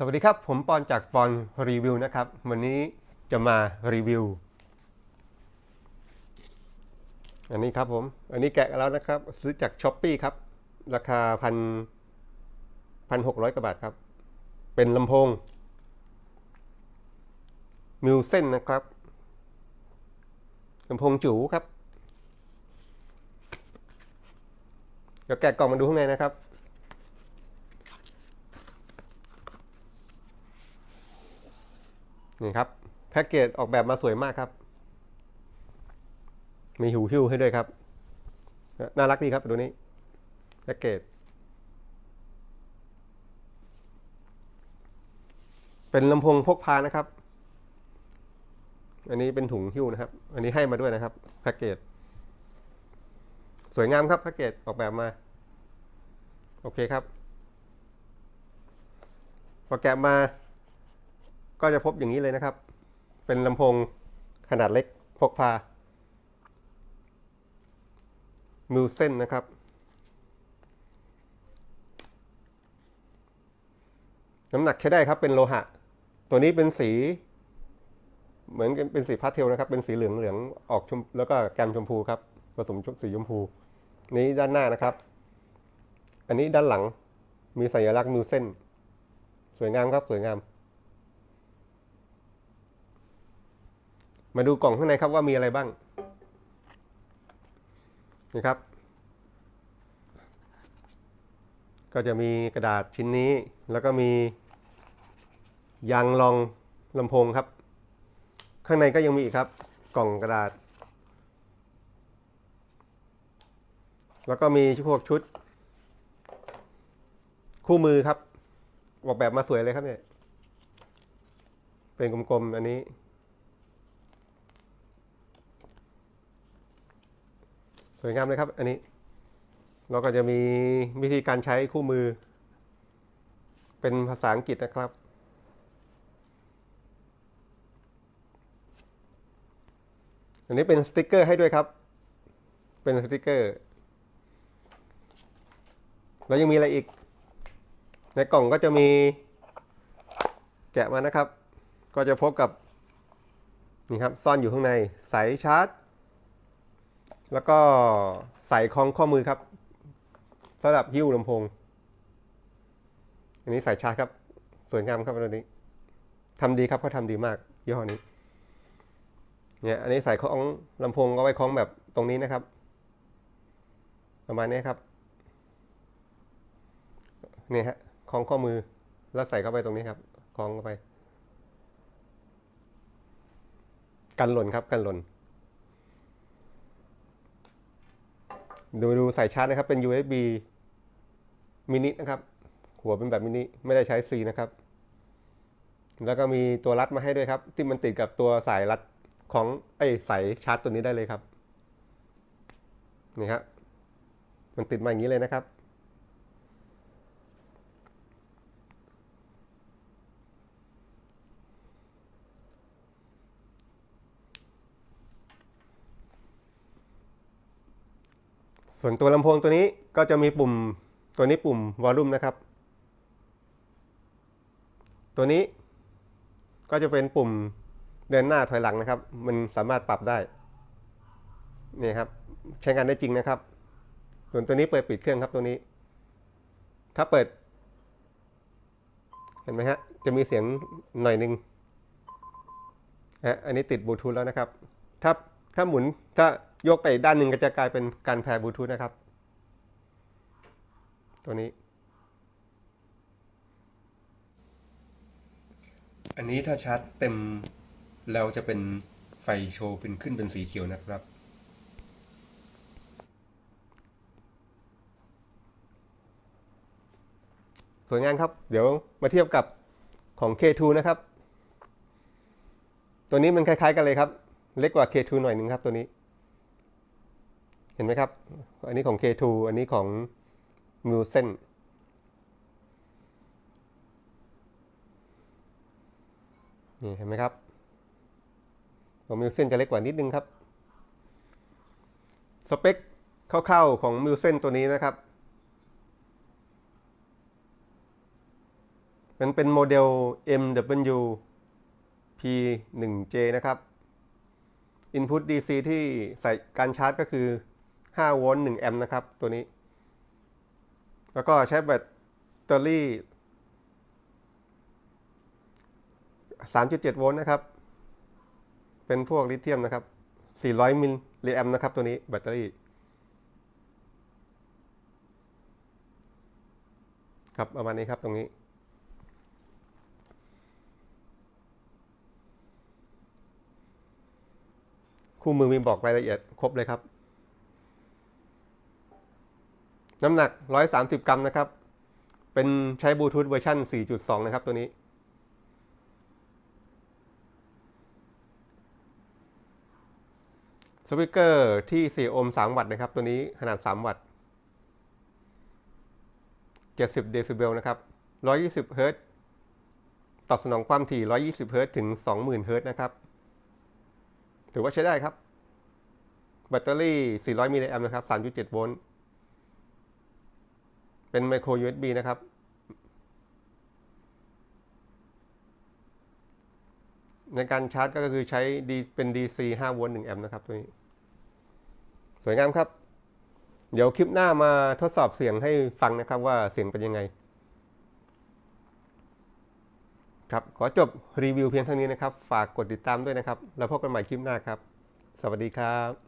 สวัสดีครับ ผมปอนจากปอนรีวิวนะครับ วันนี้จะมารีวิว อันนี้ครับผม อันนี้แกะแล้วนะครับ ซื้อจากช้อปปีครับ ราคาพันพันหกร้อยกว่าบาทครับ เป็นลำโพงมิวเซนนะครับลำโพงจูครับ เดี๋ยวแกะกล่องมาดูข้างในนะครับ นี่ครับแพ็กเกจออกแบบมาสวยมากครับ มีหูหิ้วให้ด้วยครับ น่ารักดีครับดูนี้แพ็กเกจเป็นลำโพงพกพานะครับ อันนี้เป็นถุงหิ้วนะครับ อันนี้ให้มาด้วยนะครับแพ็กเกจสวยงามครับแพ็กเกจออกแบบมา โอเคครับพอแกะมา ก็จะพบอย่างนี้เลยนะครับ เป็นลำโพงขนาดเล็กพกพามิวเซนนะครับ น้ำหนักใช้ได้ครับเป็นโลหะ ตัวนี้เป็นสี เหมือนเป็นสีพาสเทลนะครับ เป็นสีเหลืองเหลืองออกชมแล้วก็แกมชมพูครับผสมชุดสีชมพู นี้ด้านหน้านะครับ อันนี้ด้านหลังมีสัญลักษณ์มิวเซนสวยงามครับสวยงาม มาดูกล่องข้างในครับว่ามีอะไรบ้างนี่ครับ ก็จะมีกระดาษชิ้นนี้ แล้วก็มียางรองลำโพงครับ ข้างในก็ยังมีอีกครับ กล่องกระดาษ แล้วก็มีพวกชุด คู่มือครับ ออกแบบมาสวยเลยครับเนี่ย เป็นกลมๆอันนี้ สวยงามเลยครับอันนี้ เราก็จะมีวิธีการใช้คู่มือ เป็นภาษาอังกฤษนะครับ อันนี้เป็นสติกเกอร์ให้ด้วยครับ เป็นสติกเกอร์ แล้วยังมีอะไรอีก ในกล่องก็จะมีแกะมานะครับ ก็จะพบกับนี่ครับซ่อนอยู่ข้างในสายชาร์จ แล้วก็ใส่คล้องข้อมือครับสำหรับหิ้วลำโพง อันนี้ใสายชาร์จครับ สวยงามครับอันนี้ทำดีครับเขาทำดีมากยี่ห้อนี้เนี่ยอันนี้ใส่คล้องลำโพงก็ไว้คล้องแบบตรงนี้นะครับ ประมาณนี้ครับนี่ฮะคล้องข้อมือแล้วใส่เข้าไปตรงนี้ครับคล้องเข้าไป กันหล่นครับกันหล่น ดูดูสายชาร์จนะครับเป็น USB มินินะครับ หัวเป็นแบบมินิไม่ได้ใช้ C นะครับ แล้วก็มีตัวรัดมาให้ด้วยครับ ที่มันติดกับตัวสายรัดของไอ้สายชาร์จตัวนี้ได้เลยครับ นี่ครับมันติดมาอย่างนี้เลยนะครับ ส่วนตัวลำโพงตัวนี้ก็จะมีปุ่มตัวนี้ปุ่มวอลลุ่มนะครับ ตัวนี้ก็จะเป็นปุ่มเดินหน้าถอยหลังนะครับ มันสามารถปรับได้นี่ครับใช้งานได้จริงนะครับ ส่วนตัวนี้เปิดปิดเครื่องครับตัวนี้ ถ้าเปิด เห็นไหมฮะจะมีเสียงหน่อยหนึ่งฮะอันนี้ติดบลูทูธแล้วนะครับ ถ้า ถ้าหมุนถ้ายกไปอีกด้านหนึ่งก็จะกลายเป็นการแพร์บลูทูธนะครับ ตัวนี้ อันนี้ถ้าชาร์จเต็มแล้วจะเป็นไฟโชว์เป็นขึ้นเป็นสีเขียวนะครับสวยงามครับ เดี๋ยวมาเทียบกับของ K2 นะครับ ตัวนี้มันคล้ายๆกันเลยครับ เล็กกว่า K2 หน่อยหนึ่งครับตัวนี้ เห็นไหมครับ อันนี้ของ K2 อันนี้ของ m u s e n นี่เห็นไหมครับของ m u s e n จะเล็กกว่านิดนึงครับ สเปคคร่าวๆของ m u s e n ตัวนี้นะครับ มันเป็นโมเดล MW P1J นะครับ Input DC ที่ใส่การชาร์จก็คือ 5 โวลต์ 1 แอมป์นะครับ ตัวนี้ แล้วก็ใช้แบตเตอรี่ 3.7 โวลต์นะครับ เป็นพวกลิเธียมนะครับ 400 มิลลิแอมป์นะครับ ตัวนี้แบตเตอรี่ ครับประมาณนี้ครับตรงนี้ คู่มือมีบอกรายละเอียดครบเลยครับ น้ำหนัก 130 กรัมนะครับ เป็นใช้บลูทูธเวอร์ชัน4.2 นะครับตัวนี้ สปีกเกอร์ที่ 4 โอห์ม 3 วัตต์นะครับ ตัวนี้ขนาด 3 วัตต์70 เดซิเบลนะครับ 120 เฮิรตซ์ตอบสนองความถี่ 120 เฮิรตซ์ถึง 20,000 เฮิรตซ์นะครับ ถือว่าใช้ได้ครับ แบตเตอรี่ 400 มิลลิแอมป์นะครับ 3.7 โวลต์ เป็นไมโคร USB นะครับ ในการชาร์จก็คือใช้ดีเป็น DC 5 โวลต์ 1 แอมป์นะครับตัวนี้ สวยงามครับ เดี๋ยวคลิปหน้ามาทดสอบเสียงให้ฟังนะครับว่าเสียงเป็นยังไง ครับ ขอจบรีวิวเพียงเท่านี้นะครับ ฝากกดติดตามด้วยนะครับ แล้วพบกันใหม่คลิปหน้าครับ สวัสดีครับ